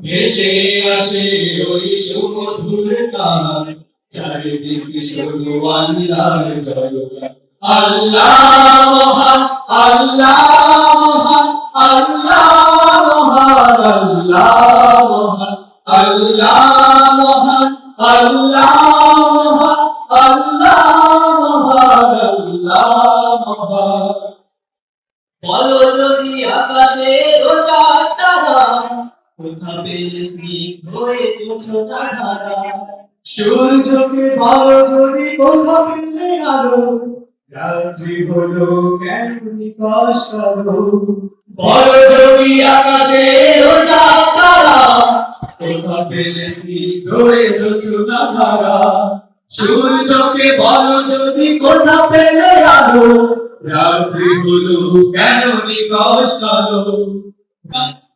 ভেসে আসে ওই সুমধুর গান, চারিদিকে শুধু আল্লাহর আল্লাহ আল্লাহ আল্লাহ আল্লাহ আল্লাহ আল্লাহ আল্লাহ আল্লাহ মহান। বলো যদি আকাশে রোজার সূর্যকে ভালো যদি কোথা পেলে আলো? রাত্রি হলো কেন নিকাশ কালো বলো যদি আকাশে রোজার তারা কোথা পেলে হয়ে তুচ্ছ তারা সূর্যকে বলো যদি কোথা পেলে আলো? রাত্রি হলো কেন নিকশ কালো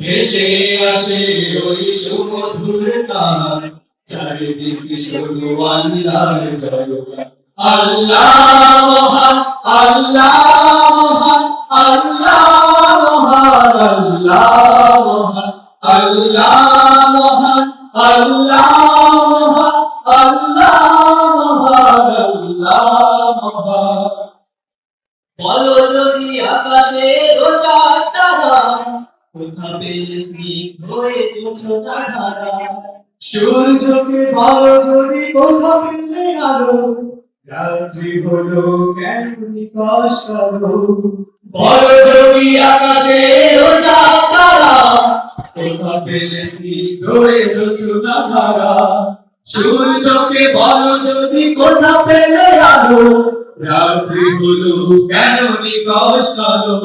ভেসে আসে ওই সুমধুর গান চারিদিকে শুধু আল্লাহর জয়গান আল্লাহ মহান আল্লাহ মহান আল্লাহ মহান আল্লাহ মহান আল্লাহ মহান আল্লাহ মহান আল্লাহ মহান আল্লাহ মহান। বলো যদি আকাশে রোজার তারা। কোথা পেলে স্নিগ্ধ হয়ে তুচ্ছ সূর্যকে ভালো যদি কোথা পেলে আলো রাত্রি হলো কেন নিকাশ কালো বলো যদি আকাশে রোজার তারা কোথা পেলে স্নিগ্ধ হয়ে তুচ্ছ সূর্যকে বলো যদি কোথা পেলে আলো রাত্রি হলো কেন নিকশ কালো